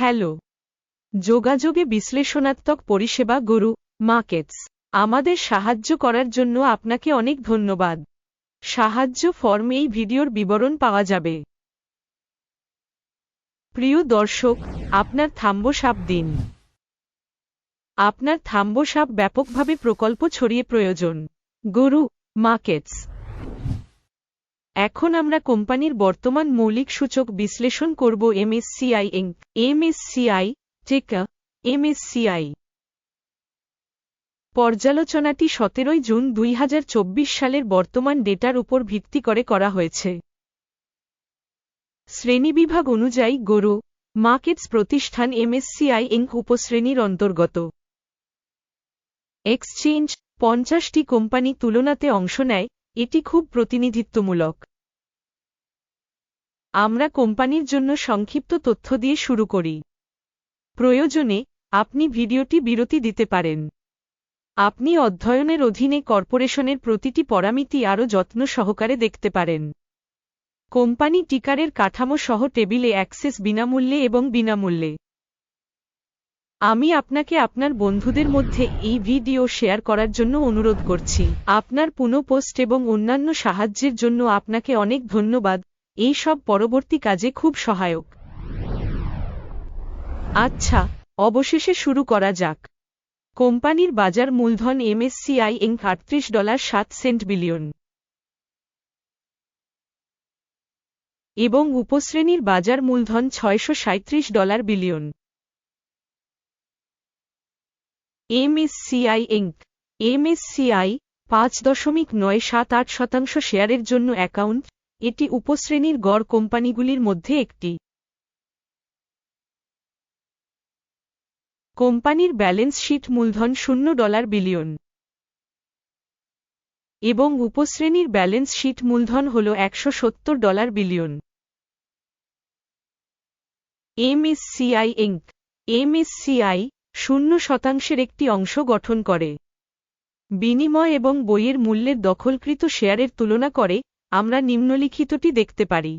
Hello. যোগাযোগে বিশ্লেষণাত্মক পরিষেবা গুরু, মার্কেটস, আমাদের সাহায্য করার জন্য আপনাকে অনেক ধন্যবাদ। সাহায্য ফর্ম এই ভিডিওর বিবরণ পাওয়া যাবে। প্রিয় দর্শক, আপনার থাম্বসাপ দিন। আপনার থাম্বসাপ ব্যাপকভাবে প্রকল্প ছড়িয়ে প্রয়োজন। গুরু, মার্কেটস। এখন আমরা কোম্পানির বর্তমান মৌলিক সূচক বিশ্লেষণ করব এমএসসিআই এঙ্ক এমএসসিআই, টেকা, এমএসসিআই। পর্যালোচনাটি সতেরোই জুন দুই হাজার চব্বিশ সালের বর্তমান ডেটার উপর ভিত্তি করে করা হয়েছে। শ্রেণীবিভাগ অনুযায়ী গরু, মার্কেটস প্রতিষ্ঠান এমএসসিআই এঙ্ক উপশ্রেণীর অন্তর্গত। এক্সচেঞ্জ, পঞ্চাশটি কোম্পানি তুলনাতে অংশ নেয় এটি খুব প্রতিনিধিত্বমূলক। আমরা কোম্পানির জন্য সংক্ষিপ্ত তথ্য দিয়ে শুরু করি। প্রয়োজনে, আপনি ভিডিওটি বিরতি দিতে পারেন। আপনি অধ্যয়নের অধীনে কর্পোরেশনের প্রতিটি পরামিতি আরও যত্ন সহকারে দেখতে পারেন। কোম্পানি টিকারের কাঠামো সহ টেবিলে অ্যাক্সেস বিনামূল্যে এবং বিনামূল্যে। আমি আপনাকে আপনার বন্ধুদের মধ্যে এই ভিডিও শেয়ার করার জন্য অনুরোধ করছি। আপনার পুনঃপোস্ট এবং অন্যান্য সাহায্যের জন্য আপনাকে অনেক ধন্যবাদ। এই সব পরবর্তী কাজে খুব সহায়ক। আচ্ছা অবশেষে শুরু করা যাক। কোম্পানির বাজার মূলধন এমএসসিআই এং আটত্রিশ ডলার সাত সেন্ট বিলিয়ন। এবং উপশ্রেণীর বাজার মূলধন ছয়শো সাঁইত্রিশ ডলার বিলিয়ন। এমএসসিআই এঙ্ক এমএসসিআই পাঁচ দশমিক নয় সাত আট শতাংশ শেয়ারের জন্য অ্যাকাউন্ট। এটি উপশ্রেণীর গড় কোম্পানিগুলির মধ্যে একটি। কোম্পানির ব্যালেন্স শিট মূলধন শূন্য ডলার বিলিয়ন। এবং উপশ্রেণীর ব্যালেন্স শিট মূলধন হল একশো সত্তর ডলার বিলিয়ন। এমএসসিআই এঙ্ক এমএসসিআই শূন্য শতাংশের একটি অংশ গঠন করে। বিনিময় এবং বইয়ের মূল্যের দখলকৃত শেয়ারের তুলনা করে, আমরা নিম্নলিখিতটি দেখতে পারি।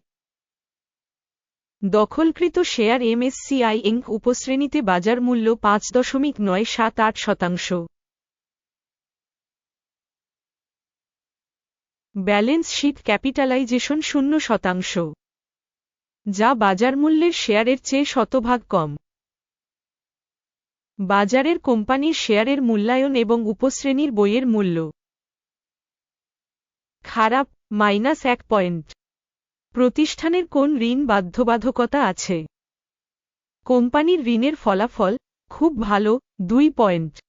দখলকৃত শেয়ার এমএসসিআই এঙ্ক উপশ্রেণীতে বাজার মূল্য পাঁচ দশমিক নয় সাত আট শতাংশ। ব্যালেন্স শীট ক্যাপিটালাইজেশন শূন্য শতাংশ। যা বাজার মূল্যের শেয়ারের চেয়ে শতভাগ কম। বাজারের কোম্পানির শেয়ারের মূল্যায়ন এবং উপশ্রেণীর বইয়ের মূল্য। খারাপ, মাইনাস এক পয়েন্ট। প্রতিষ্ঠানের কোন ঋণ বাধ্যবাধকতা আছে? কোম্পানির ঋণের ফলাফল খুব ভালো, দুই পয়েন্ট।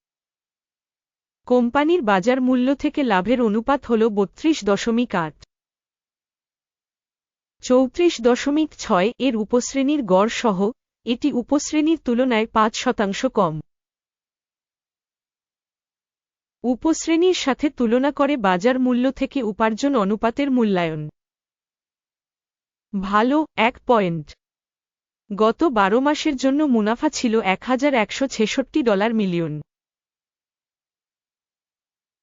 কোম্পানির বাজার মূল্য থেকে লাভের অনুপাত হল বত্রিশ দশমিক আট। চৌত্রিশ দশমিক ছয় এর উপশ্রেণীর গড় সহ এটি উপশ্রেণীর তুলনায় পাঁচ শতাংশ কম। উপশ্রেণীর সাথে তুলনা করে বাজার মূল্য থেকে উপার্জন অনুপাতের মূল্যায়ন। ভালো, এক পয়েন্ট। গত বারো মাসের জন্য মুনাফা ছিল এক হাজার একশো ছেষট্টি ডলার মিলিয়ন।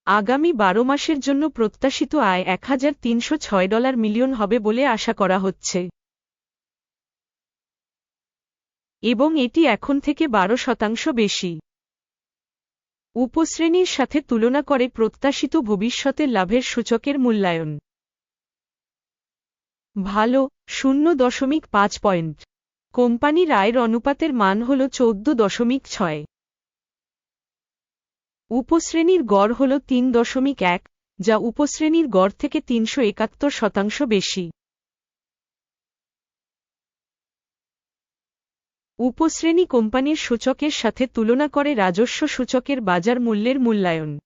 আগামী বারো মাসের জন্য প্রত্যাশিত আয় এক হাজার তিনশো ছয় ডলার মিলিয়ন হবে বলে আশা করা হচ্ছে। এবং এটি এখন থেকে বারো শতাংশ বেশি। উপশ্রেণীর সাথে তুলনা করে প্রত্যাশিত ভবিষ্যতের লাভের সূচকের মূল্যায়ন। ভালো, শূন্য দশমিক পাঁচ পয়েন্ট। কোম্পানির আয়ের অনুপাতের মান হল চৌদ্দ দশমিক ছয়। উপশ্রেণীর গড় হল তিন দশমিক এক, যা উপশ্রেণীর গড় থেকে তিনশো একাত্তর শতাংশ বেশি। উপশ্রেণী কোম্পানির সূচকের সাথে তুলনা করে রাজস্ব সূচকের বাজার মূল্যের মূল্যায়ন।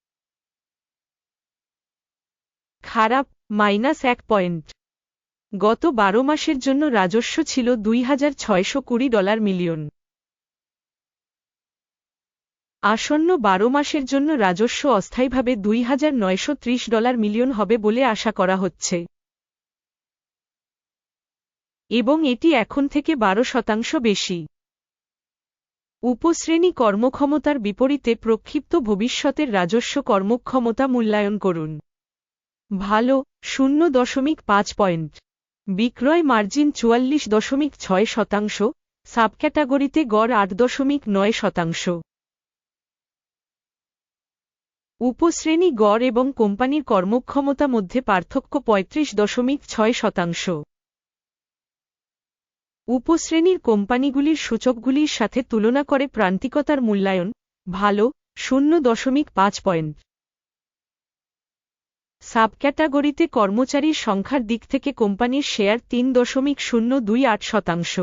খারাপ, মাইনাস এক পয়েন্ট। গত বারো মাসের জন্য রাজস্ব ছিল দুই হাজার ছয়শো কুড়ি ডলার মিলিয়ন। আসন্ন বারো মাসের জন্য রাজস্ব অস্থায়ীভাবে দুই হাজার নয়শো ত্রিশ ডলার মিলিয়ন হবে বলে আশা করা হচ্ছে। এবং এটি এখন থেকে বারো শতাংশ বেশি। উপশ্রেণী কর্মক্ষমতার বিপরীতে প্রক্ষিপ্ত ভবিষ্যতের রাজস্ব কর্মক্ষমতা মূল্যায়ন করুন। ভালো, শূন্য দশমিক পাঁচ পয়েন্ট। বিক্রয় মার্জিন চুয়াল্লিশ দশমিক ছয় শতাংশ, সাবক্যাটাগরিতে গড় আট দশমিক নয় শতাংশ। উপশ্রেণী গড় এবং কোম্পানির কর্মক্ষমতা মধ্যে পার্থক্য পঁয়ত্রিশ দশমিক ছয় শতাংশ। উপশ্রেণীর কোম্পানিগুলির সূচকগুলির সাথে তুলনা করে প্রান্তিকতার মূল্যায়ন, ভালো, শূন্য দশমিক পাঁচ পয়েন্ট। সাবক্যাটাগরিতে কর্মচারীর সংখ্যার দিক থেকে কোম্পানির শেয়ার তিন দশমিক শূন্য দুই আট শতাংশ।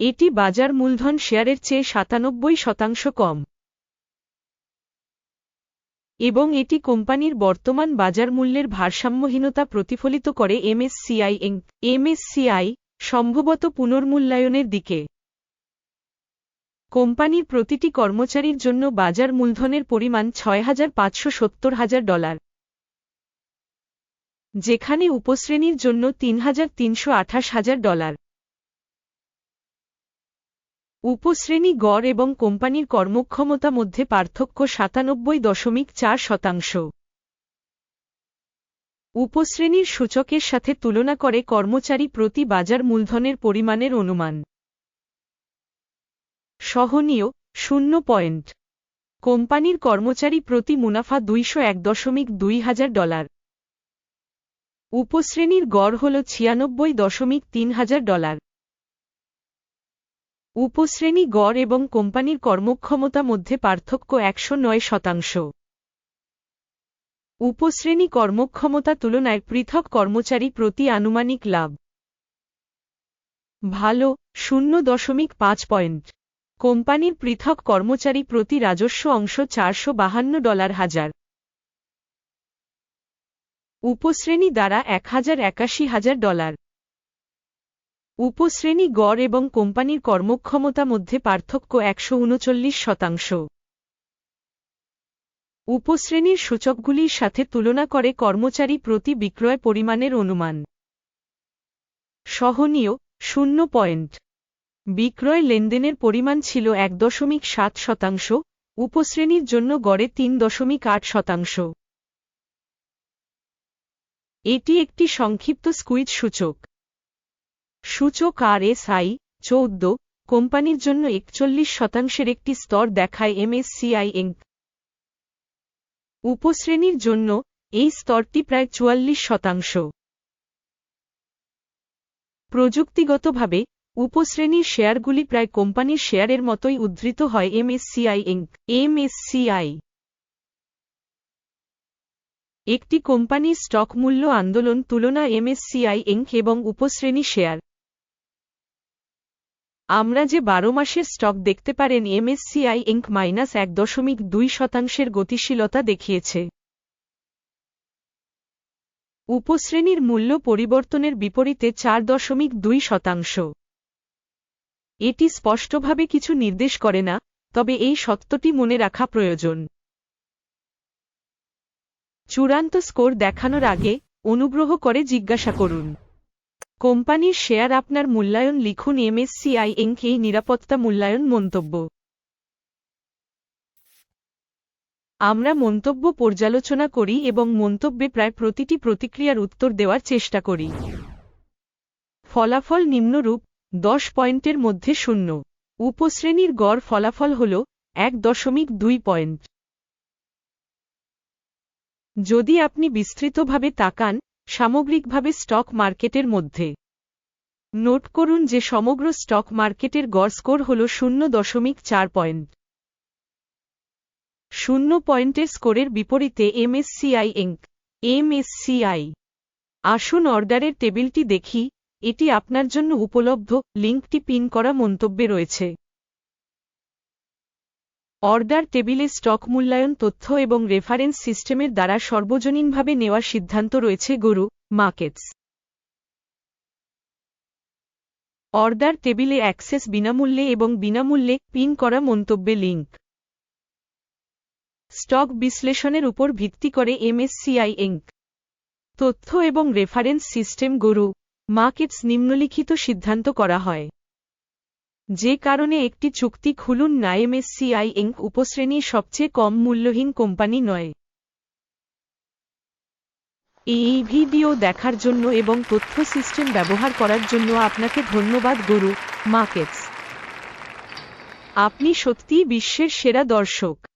এটি বাজার মূলধন শেয়ারের চেয়ে সাতানব্বই শতাংশ কম। এবং এটি কোম্পানির বর্তমান বাজার মূল্যের ভারসাম্যহীনতা প্রতিফলিত করে এমএসসিআই এমএসসিআই সম্ভবত পুনর্মূল্যায়নের দিকে। কোম্পানির প্রতিটি কর্মচারীর জন্য বাজার মূলধনের পরিমাণ ছয় হাজার পাঁচশো সত্তর হাজার ডলার। যেখানে উপশ্রেণীর জন্য তিন হাজার তিনশো আঠাশ হাজার ডলার। উপশ্রেণী গড় এবং কোম্পানির কর্মক্ষমতা মধ্যে পার্থক্য সাতানব্বই দশমিক চার শতাংশ। উপশ্রেণীর সূচকের সাথে তুলনা করে কর্মচারী প্রতি বাজার মূলধনের পরিমাণের অনুমান। সহনীয়, শূন্য পয়েন্ট। কোম্পানির কর্মচারী প্রতি মুনাফা দুইশো এক দশমিক দুই হাজার ডলার। উপশ্রেণীর গড় হল ছিয়ানব্বই দশমিক তিন হাজার ডলার। উপশ্রেণী গড় এবং কোম্পানির কর্মক্ষমতা মধ্যে পার্থক্য একশো নয় শতাংশ। উপশ্রেণী কর্মক্ষমতা তুলনায় পৃথক কর্মচারী প্রতি আনুমানিক লাভ ভালো শূন্য দশমিক পাঁচ পয়েন্ট। কোম্পানির পৃথক কর্মচারী প্রতি রাজস্ব অংশ চারশো বাহান্ন ডলার হাজার। উপশ্রেণী দ্বারা এক হাজার একাশি হাজার ডলার। উপশ্রেণী গড় এবং কোম্পানির কর্মক্ষমতা মধ্যে পার্থক্য একশো উনচল্লিশ শতাংশ। উপশ্রেণীর সূচকগুলির সাথে তুলনা করে কর্মচারী প্রতি বিক্রয় পরিমাণের অনুমান। সহনীয়, শূন্য পয়েন্ট। বিক্রয় লেনদেনের পরিমাণ ছিল এক দশমিক সাত শতাংশ, উপশ্রেণীর জন্য গড়ে তিন দশমিক আট শতাংশ। এটি একটি সংক্ষিপ্ত স্কুইজ সূচক। সূচক আর এস আই চৌদ্দ, কোম্পানির জন্য একচল্লিশ শতাংশের একটি স্তর দেখায় এমএসসিআই এঙ্ক উপশ্রেণীর জন্য এই স্তরটি প্রায় চুয়াল্লিশ শতাংশ। প্রযুক্তিগতভাবে উপশ্রেণীর শেয়ারগুলি প্রায় কোম্পানির শেয়ারের মতোই উদ্ধৃত হয় এমএসসিআই এঙ্ক এমএসসিআই একটি কোম্পানির স্টক মূল্য আন্দোলন তুলনা এমএসসিআই এঙ্ক এবং উপশ্রেণী শেয়ার। আমরা যে বারো মাসের স্টক দেখতে পারেন, এমএসসিআই এঙ্ক মাইনাস এক দশমিক দুই শতাংশের গতিশীলতা দেখিয়েছে। উপশ্রেণীর মূল্য পরিবর্তনের বিপরীতে চার দশমিক দুই শতাংশ। এটি স্পষ্টভাবে কিছু নির্দেশ করে না, তবে এই সত্যটি মনে রাখা প্রয়োজন। চূড়ান্ত স্কোর দেখানোর আগে অনুগ্রহ করে জিজ্ঞাসা করুন। কোম্পানির শেয়ার আপনার মূল্যায়ন লিখুন এমএসসিআই এই নিরাপত্তা মূল্যায়ন মন্তব্য। আমরা মন্তব্য পর্যালোচনা করি এবং মন্তব্যে প্রায় প্রতিটি প্রতিক্রিয়ার উত্তর দেওয়ার চেষ্টা করি। ফলাফল নিম্নরূপ, দশ পয়েন্টের মধ্যে শূন্য। উপশ্রেণীর গড় ফলাফল হল এক দশমিক দুই পয়েন্ট। যদি আপনি বিস্তৃতভাবে তাকান সামগ্রিকভাবে স্টক মার্কেটের মধ্যে। নোট করুন যে সমগ্র স্টক মার্কেটের গড় স্কোর হল শূন্য দশমিক চার পয়েন্ট। শূন্য পয়েন্টের স্কোরের বিপরীতে এমএসসিআই এঙ্ক এমএসসিআই। আসুন অর্ডারের টেবিলটি দেখি, এটি আপনার জন্য উপলব্ধ, লিঙ্কটি পিন করা মন্তব্যে রয়েছে। অর্ডার টেবিলে স্টক মূল্যায়ন তথ্য এবং রেফারেন্স সিস্টেমের দ্বারা সর্বজনীনভাবে নেওয়ার সিদ্ধান্ত রয়েছে গরু, মার্কেটস। অর্ডার টেবিলে অ্যাক্সেস বিনামূল্যে এবং বিনামূল্যে পিন করা মন্তব্যে লিঙ্ক স্টক বিশ্লেষণের উপর ভিত্তি করে এমএসসিআই এঙ্ক তথ্য এবং রেফারেন্স সিস্টেম গরু, মার্কেটস নিম্নলিখিত সিদ্ধান্ত করা হয়। যে কারণে একটি চুক্তি খুলুন না এমএসসিআই এং উপশ্রেণীর সবচেয়ে কম মূল্যহীন কোম্পানি নয়। এই ভিডিও দেখার জন্য এবং তথ্য সিস্টেম ব্যবহার করার জন্য আপনাকে ধন্যবাদ, গুরু মার্কেটস আপনি সত্যিই বিশ্বের সেরা দর্শক।